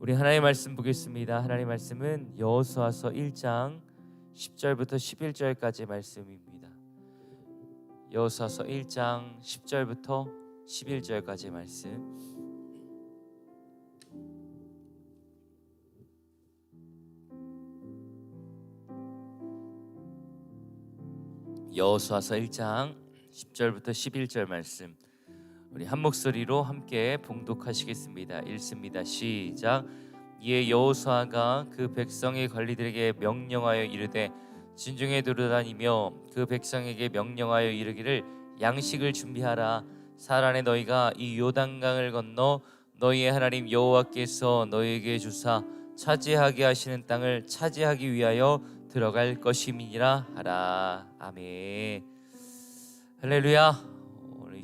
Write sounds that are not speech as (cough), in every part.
우리 하나님의 말씀 보겠습니다. 하나님의 말씀은 여호수아서 1장 10절부터 11절까지 말씀입니다. 여호수아서 1장 10절부터 11절까지 말씀. 여호수아서 1장 10절부터 11절 말씀. 우리 한 목소리로 함께 봉독하시겠습니다. 읽습니다. 시작. 이에 여호수아가 그 백성의 관리들에게 명령하여 이르되 진중에 두루다니며 그 백성에게 명령하여 이르기를 양식을 준비하라. 사란에 너희가 이 요단강을 건너 너희의 하나님 여호와께서 너희에게 주사 차지하게 하시는 땅을 차지하기 위하여 들어갈 것임이니라 하라. 아멘. 할렐루야.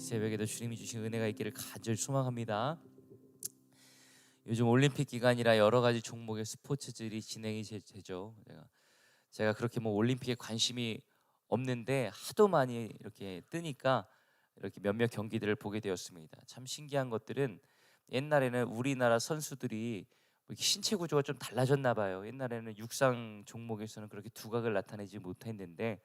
새벽에도 주님이 주신 은혜가 있기를 간절히 소망합니다. 요즘 올림픽 기간이라 여러 가지 종목의 스포츠들이 진행이 되- 되죠. 제가 제가 그렇게 뭐 올림픽에 관심이 없는데 하도 많이 이렇게 뜨니까 이렇게 몇몇 경기들을 보게 되었습니다. 참 신기한 것들은 옛날에는 우리나라 선수들이 뭐 신체 구조가 좀 달라졌나 봐요. 옛날에는 육상 종목에서는 그렇게 두각을 나타내지 못했는데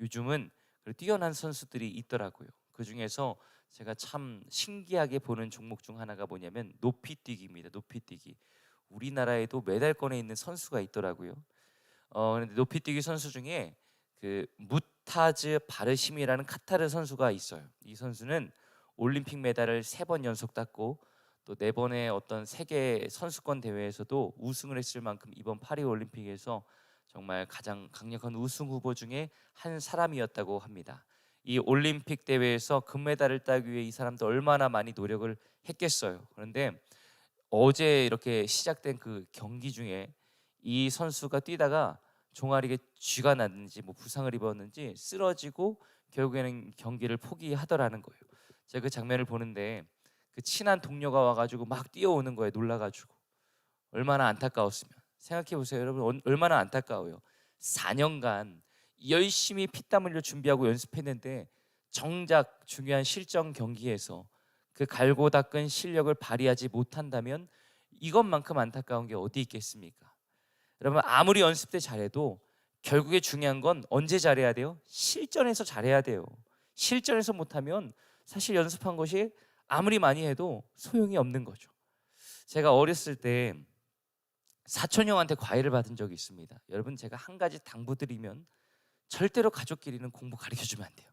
요즘은 그 뛰어난 선수들이 있더라고요. 그 중에서 제가 참 신기하게 보는 종목 중 하나가 뭐냐면 높이뛰기입니다. 높이뛰기. 우리나라에도 메달권에 있는 선수가 있더라고요. 어 근데 높이뛰기 선수 중에 그 무타즈 바르심이라는 카타르 선수가 있어요. 이 선수는 올림픽 메달을 세 번 연속 땄고 또 네 번의 어떤 세계 선수권 대회에서도 우승을 했을 만큼 이번 파리 올림픽에서 정말 가장 강력한 우승 후보 중에 한 사람이었다고 합니다. 이 올림픽 대회에서 금메달을 따기 위해 이 사람도 얼마나 많이 노력을 했겠어요. 그런데 어제 이렇게 시작된 그 경기 중에 이 선수가 뛰다가 종아리에 쥐가 났는지 뭐 부상을 입었는지 쓰러지고 결국에는 경기를 포기하더라는 거예요. 제가 그 장면을 보는데 그 친한 동료가 와가지고 막 뛰어오는 거예요. 놀라가지고 얼마나 안타까웠으면 생각해 보세요, 여러분 얼- 얼마나 안타까워요. 4년간 열심히 피땀 흘려 준비하고 연습했는데 정작 중요한 실전 경기에서 그 갈고 닦은 실력을 발휘하지 못한다면 이것만큼 안타까운 게 어디 있겠습니까? 여러분 아무리 연습 때 잘해도 결국에 중요한 건 언제 잘해야 돼요? 실전에서 잘해야 돼요. 실전에서 못하면 사실 연습한 것이 아무리 많이 해도 소용이 없는 거죠. 제가 어렸을 때 사촌 형한테 과외를 받은 적이 있습니다. 여러분 제가 한 가지 당부드리면 절대로 가족끼리는 공부 가르쳐 주면 안 돼요.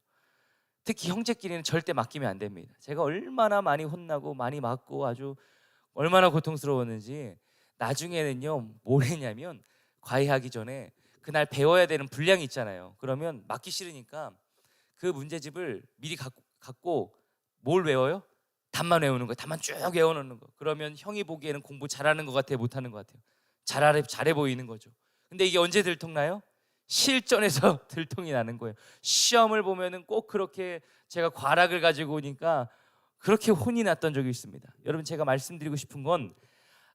특히 형제끼리는 절대 맡기면 안 됩니다. 제가 얼마나 많이 혼나고 많이 맞고 아주 얼마나 고통스러웠는지 나중에는요 뭘 했냐면 과외하기 전에 그날 배워야 되는 분량이 있잖아요. 그러면 맞기 싫으니까 그 문제집을 미리 갖고, 갖고 뭘 외워요? 답만 외우는 거예요. 답만 쭉 외워놓는 거. 그러면 형이 보기에는 공부 잘하는 것 같아요, 못하는 것 같아요. 잘해 잘해 보이는 거죠. 근데 이게 언제 들통나요? 실전에서 (laughs) 들통이 나는 거예요. 시험을 보면은 꼭 그렇게 제가 과락을 가지고 오니까 그렇게 혼이 났던 적이 있습니다. 여러분 제가 말씀드리고 싶은 건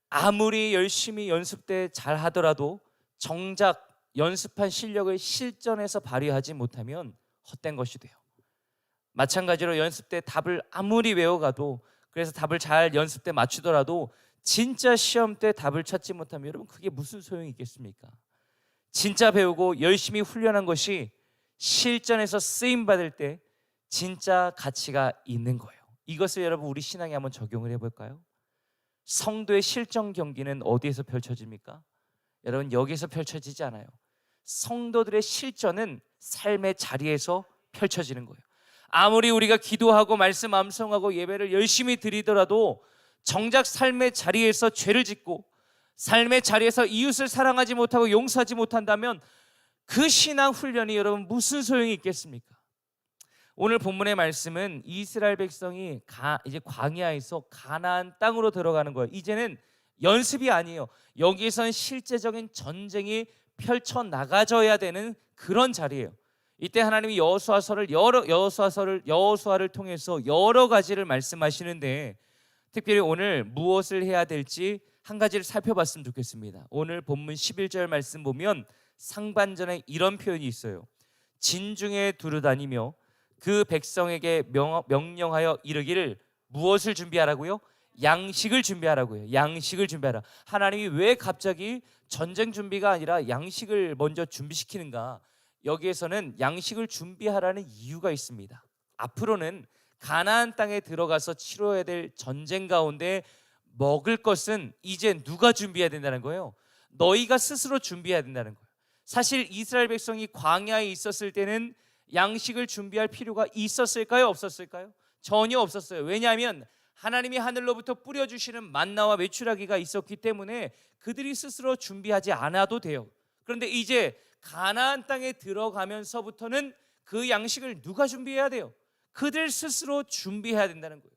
아무리 열심히 연습 때 잘 하더라도 정작 연습한 실력을 실전에서 발휘하지 못하면 헛된 것이 돼요. 마찬가지로 연습 때 답을 아무리 외워가도 그래서 답을 잘 연습 때 맞추더라도 진짜 시험 때 답을 찾지 못하면 여러분 그게 무슨 소용이 있겠습니까? 진짜 배우고 열심히 훈련한 것이 실전에서 쓰임 받을 때 진짜 가치가 있는 거예요. 이것을 여러분 우리 신앙에 한번 적용을 해볼까요? 성도의 실전 경기는 어디에서 펼쳐집니까? 여러분 여기서 펼쳐지지 않아요. 성도들의 실전은 삶의 자리에서 펼쳐지는 거예요. 아무리 우리가 기도하고 말씀 암송하고 예배를 열심히 드리더라도 정작 삶의 자리에서 죄를 짓고 삶의 자리에서 이웃을 사랑하지 못하고 용서하지 못한다면 그 신앙 훈련이 여러분 무슨 소용이 있겠습니까? 오늘 본문의 말씀은 이스라엘 백성이 가, 이제 광야에서 가나안 땅으로 들어가는 거예요. 이제는 연습이 아니에요. 여기선 실제적인 전쟁이 펼쳐 나가져야 되는 그런 자리예요. 이때 하나님이 여호수아서를 여러 여호수아서를 여호수아를 통해서 여러 가지를 말씀하시는데 특별히 오늘 무엇을 해야 될지 한 가지를 살펴봤으면 좋겠습니다. 오늘 본문 11절 말씀 보면 상반전에 이런 표현이 있어요. 진중에 두루다니며 그 백성에게 명, 명령하여 이르기를 무엇을 준비하라고요? 양식을 준비하라고요. 양식을 준비하라. 하나님이 왜 갑자기 전쟁 준비가 아니라 양식을 먼저 준비시키는가? 여기에서는 양식을 준비하라는 이유가 있습니다. 앞으로는 가나안 땅에 들어가서 치러야 될 전쟁 가운데 먹을 것은 이제 누가 준비해야 된다는 거예요. 너희가 스스로 준비해야 된다는 거예요. 사실 이스라엘 백성이 광야에 있었을 때는 양식을 준비할 필요가 있었을까요? 없었을까요? 전혀 없었어요. 왜냐하면 하나님이 하늘로부터 뿌려주시는 만나와 메추라기가 있었기 때문에 그들이 스스로 준비하지 않아도 돼요. 그런데 이제 가나안 땅에 들어가면서부터는 그 양식을 누가 준비해야 돼요? 그들 스스로 준비해야 된다는 거예요.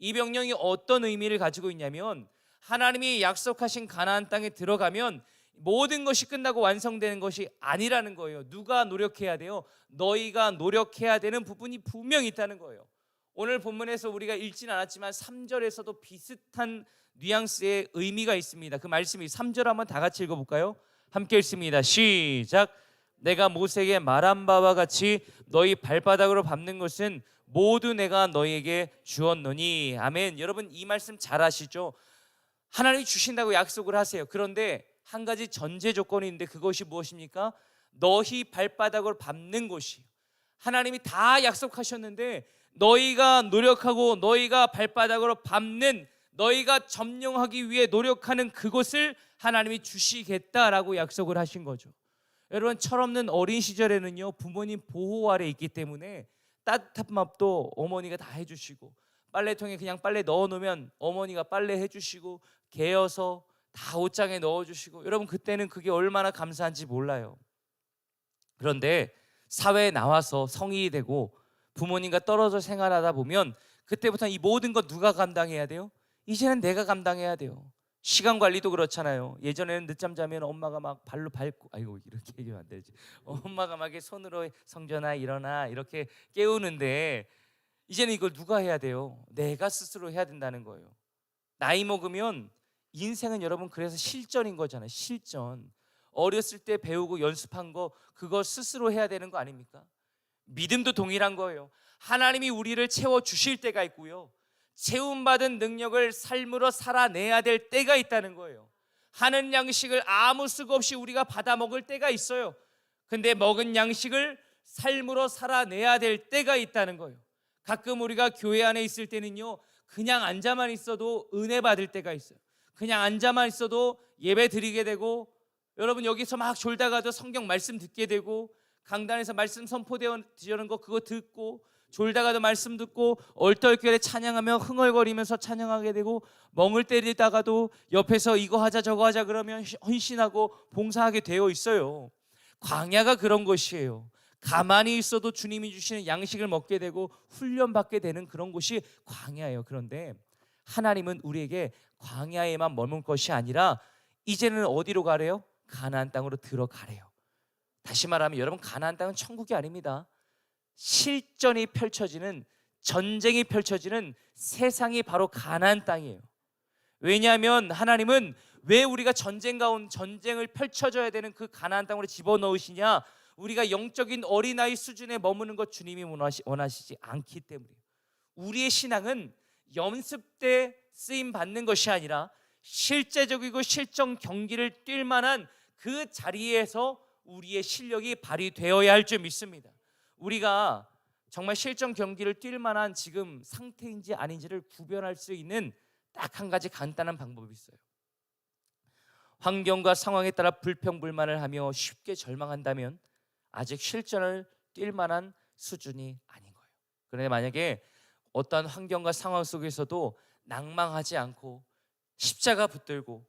이 명령이 어떤 의미를 가지고 있냐면 하나님이 약속하신 가나안 땅에 들어가면 모든 것이 끝나고 완성되는 것이 아니라는 거예요. 누가 노력해야 돼요? 너희가 노력해야 되는 부분이 분명히 있다는 거예요. 오늘 본문에서 우리가 읽진 않았지만 3절에서도 비슷한 뉘앙스의 의미가 있습니다. 그 말씀이 3절 한번 다 같이 읽어 볼까요? 함께 읽습니다. 시작. 내가 모세에게 말한 바와 같이 너희 발바닥으로 밟는 것은 모두 내가 너희에게 주었노니 아멘. 여러분 이 말씀 잘 아시죠? 하나님이 주신다고 약속을 하세요. 그런데 한 가지 전제 조건이 있는데 그것이 무엇입니까? 너희 발바닥으로 밟는 곳이 하나님이 다 약속하셨는데 너희가 노력하고 너희가 발바닥으로 밟는 너희가 점령하기 위해 노력하는 그곳을 하나님이 주시겠다라고 약속을 하신 거죠. 여러분 철없는 어린 시절에는요 부모님 보호 아래 있기 때문에 따뜻한 밥도 어머니가 다 해주시고 빨래통에 그냥 빨래 넣어놓으면 어머니가 빨래 해주시고 개어서 다 옷장에 넣어주시고 여러분 그때는 그게 얼마나 감사한지 몰라요. 그런데 사회에 나와서 성인이 되고 부모님과 떨어져 생활하다 보면 그때부터 이 모든 것 누가 감당해야 돼요? 이제는 내가 감당해야 돼요. 시간 관리도 그렇잖아요. 예전에는 늦잠 자면 엄마가 막 발로 밟고 아이고 이렇게 얘기하면 안 되지. 엄마가 막 손으로 성전아 일어나 이렇게 깨우는데 이제는 이걸 누가 해야 돼요? 내가 스스로 해야 된다는 거예요. 나이 먹으면 인생은 여러분 그래서 실전인 거잖아요. 실전. 어렸을 때 배우고 연습한 거 그거 스스로 해야 되는 거 아닙니까? 믿음도 동일한 거예요. 하나님이 우리를 채워 주실 때가 있고요. 채움받은 능력을 삶으로 살아내야 될 때가 있다는 거예요. 하는 양식을 아무 수고 없이 우리가 받아 먹을 때가 있어요. 근데 먹은 양식을 삶으로 살아내야 될 때가 있다는 거예요. 가끔 우리가 교회 안에 있을 때는요, 그냥 앉아만 있어도 은혜 받을 때가 있어요. 그냥 앉아만 있어도 예배 드리게 되고, 여러분 여기서 막 졸다가도 성경 말씀 듣게 되고, 강단에서 말씀 선포되는 거 그거 듣고, 졸다가도 말씀 듣고 얼떨결에 찬양하며 흥얼거리면서 찬양하게 되고 멍을 때리다가도 옆에서 이거 하자 저거 하자 그러면 헌신하고 봉사하게 되어 있어요. 광야가 그런 것이에요. 가만히 있어도 주님이 주시는 양식을 먹게 되고 훈련받게 되는 그런 곳이 광야예요. 그런데 하나님은 우리에게 광야에만 머물 것이 아니라 이제는 어디로 가래요? 가나안 땅으로 들어가래요. 다시 말하면 여러분 가나안 땅은 천국이 아닙니다. 실전이 펼쳐지는 전쟁이 펼쳐지는 세상이 바로 가나안 땅이에요. 왜냐하면 하나님은 왜 우리가 전쟁 가운 전쟁을 펼쳐져야 되는 그 가나안 땅으로 집어넣으시냐? 우리가 영적인 어린아이 수준에 머무는 것 주님이 원하시, 원하시지 않기 때문이에요. 우리의 신앙은 연습 때 쓰임 받는 것이 아니라 실제적이고 실전 경기를 뛸 만한 그 자리에서 우리의 실력이 발휘되어야 할 줄 믿습니다. 우리가 정말 실전 경기를 뛸 만한 지금 상태인지 아닌지를 구별할 수 있는 딱 한 가지 간단한 방법이 있어요. 환경과 상황에 따라 불평불만을 하며 쉽게 절망한다면 아직 실전을 뛸 만한 수준이 아닌 거예요. 그런데 만약에 어떠한 환경과 상황 속에서도 낭망하지 않고 십자가 붙들고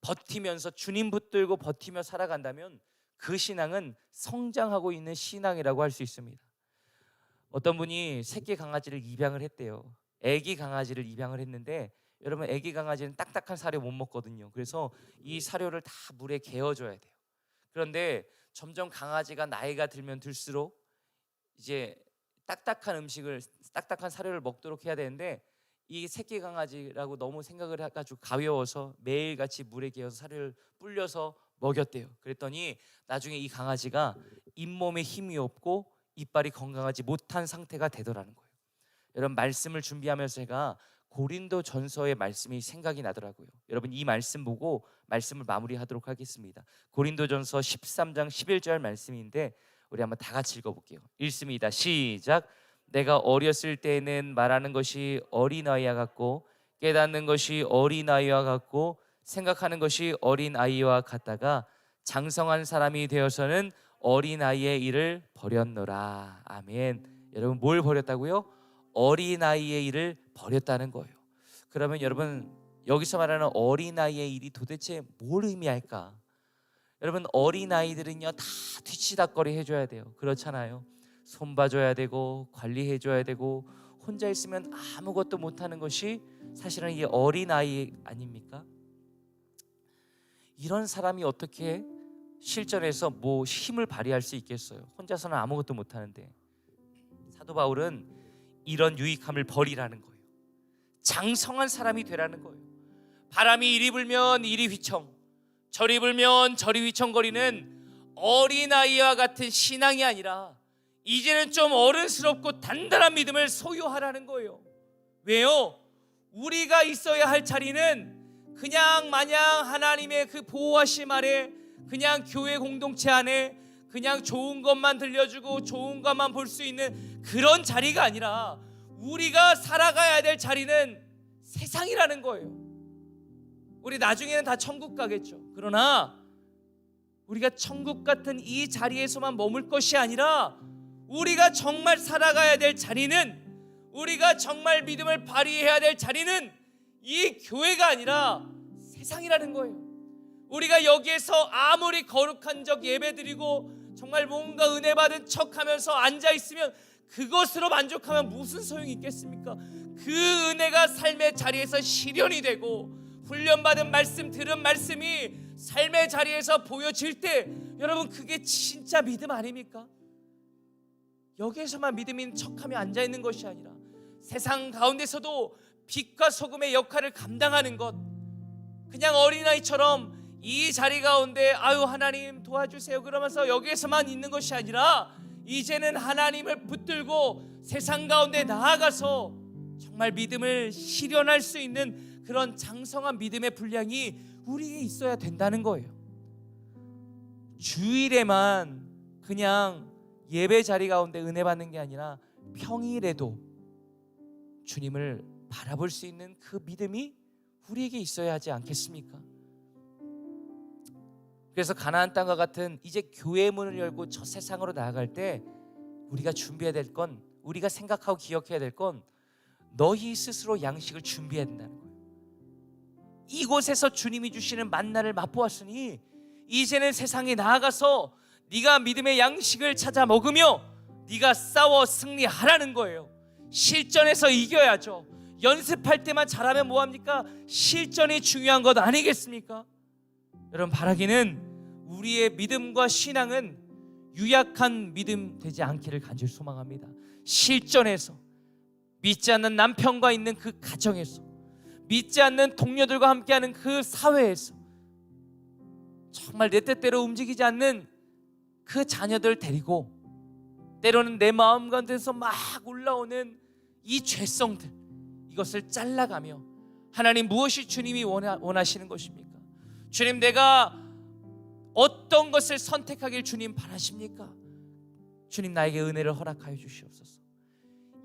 버티면서 주님 붙들고 버티며 살아간다면 그 신앙은 성장하고 있는 신앙이라고 할 수 있습니다. 어떤 분이 새끼 강아지를 입양을 했대요. 애기 강아지를 입양을 했는데 여러분 애기 강아지는 딱딱한 사료 못 먹거든요. 그래서 이 사료를 다 물에 개어줘야 돼요. 그런데 점점 강아지가 나이가 들면 들수록 이제 딱딱한 음식을 딱딱한 사료를 먹도록 해야 되는데 이 새끼 강아지라고 너무 생각을 해가지고 가벼워서 매일 같이 물에 개어서 사료를 불려서 먹였대요. 그랬더니 나중에 이 강아지가 잇몸에 힘이 없고 이빨이 건강하지 못한 상태가 되더라는 거예요. 여러분 말씀을 준비하면서 제가 고린도 전서의 말씀이 생각이 나더라고요. 여러분 이 말씀 보고 말씀을 마무리하도록 하겠습니다. 고린도 전서 13장 11절 말씀인데 우리 한번 다 같이 읽어볼게요. 읽습니다. 시작. 내가 어렸을 때는 말하는 것이 어린아이와 같고 깨닫는 것이 어린아이와 같고 생각하는 것이 어린 아이와 같다가 장성한 사람이 되어서는 어린 아이의 일을 버렸노라. 아멘. 여러분 뭘 버렸다고요? 어린 아이의 일을 버렸다는 거예요. 그러면 여러분 여기서 말하는 어린 아이의 일이 도대체 뭘 의미할까? 여러분 어린 아이들은요 다 뒤치다거리 해줘야 돼요. 그렇잖아요. 손봐줘야 되고 관리해줘야 되고 혼자 있으면 아무것도 못하는 것이 사실은 이 어린 아이 아닙니까? 이런 사람이 어떻게 실전에서 뭐 힘을 발휘할 수 있겠어요? 혼자서는 아무것도 못 하는데 사도 바울은 이런 유익함을 버리라는 거예요. 장성한 사람이 되라는 거예요. 바람이 이리 불면 이리 휘청, 저리 불면 저리 휘청거리는 어린아이와 같은 신앙이 아니라 이제는 좀 어른스럽고 단단한 믿음을 소유하라는 거예요. 왜요? 우리가 있어야 할 자리는 그냥 마냥 하나님의 그 보호하심 아래 그냥 교회 공동체 안에 그냥 좋은 것만 들려주고 좋은 것만 볼 수 있는 그런 자리가 아니라 우리가 살아가야 될 자리는 세상이라는 거예요. 우리 나중에는 다 천국 가겠죠. 그러나 우리가 천국 같은 이 자리에서만 머물 것이 아니라 우리가 정말 살아가야 될 자리는 우리가 정말 믿음을 발휘해야 될 자리는 이 교회가 아니라 세상이라는 거예요. 우리가 여기에서 아무리 거룩한 적 예배드리고 정말 뭔가 은혜 받은 척하면서 앉아 있으면 그것으로 만족하면 무슨 소용이 있겠습니까? 그 은혜가 삶의 자리에서 실현이 되고 훈련받은 말씀 들은 말씀이 삶의 자리에서 보여질 때 여러분 그게 진짜 믿음 아닙니까? 여기에서만 믿음 있는 척하며 앉아 있는 것이 아니라 세상 가운데서도 빛과 소금의 역할을 감당하는 것 그냥 어린아이처럼 이 자리 가운데 아유 하나님 도와주세요 그러면서 여기에서만 있는 것이 아니라 이제는 하나님을 붙들고 세상 가운데 나아가서 정말 믿음을 실현할 수 있는 그런 장성한 믿음의 분량이 우리에게 있어야 된다는 거예요. 주일에만 그냥 예배 자리 가운데 은혜 받는 게 아니라 평일에도 주님을 바라볼 수 있는 그 믿음이 우리에게 있어야 하지 않겠습니까? 그래서 가나안 땅과 같은 이제 교회의 문을 열고 저 세상으로 나아갈 때 우리가 준비해야 될 건 우리가 생각하고 기억해야 될 건 너희 스스로 양식을 준비해야 된다는 거예요. 이곳에서 주님이 주시는 만나를 맛보았으니 이제는 세상에 나아가서 네가 믿음의 양식을 찾아 먹으며 네가 싸워 승리하라는 거예요. 실전에서 이겨야죠. 연습할 때만 잘하면 뭐 합니까? 실전이 중요한 것 아니겠습니까? 여러분 바라기는 우리의 믿음과 신앙은 유약한 믿음 되지 않기를 간절히 소망합니다. 실전에서 믿지 않는 남편과 있는 그 가정에서 믿지 않는 동료들과 함께하는 그 사회에서 정말 내 뜻대로 움직이지 않는 그 자녀들 데리고 때로는 내 마음 가운데서 막 올라오는 이 죄성들 이것을 잘라가며 하나님 무엇이 주님이 원하, 원하시는 것입니까? 주님 내가 어떤 것을 선택하길 주님 바라십니까? 주님 나에게 은혜를 허락하여 주시옵소서.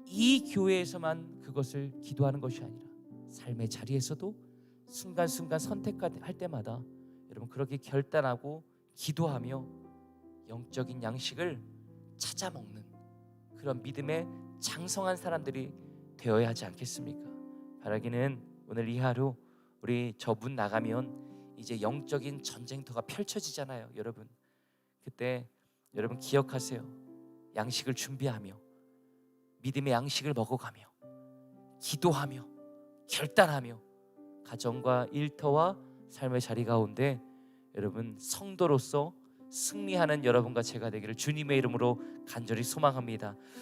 이 교회에서만 그것을 기도하는 것이 아니라 삶의 자리에서도 순간순간 선택할 때마다 여러분 그렇게 결단하고 기도하며 영적인 양식을 찾아 먹는 그런 믿음의 장성한 사람들이 되어야 하지 않겠습니까? 바라기는 오늘 이 하루 우리 저분 나가면 이제 영적인 전쟁터가 펼쳐지잖아요, 여러분. 그때 여러분 기억하세요. 양식을 준비하며 믿음의 양식을 먹어가며 기도하며 결단하며 가정과 일터와 삶의 자리 가운데 여러분 성도로서 승리하는 여러분과 제가 되기를 주님의 이름으로 간절히 소망합니다.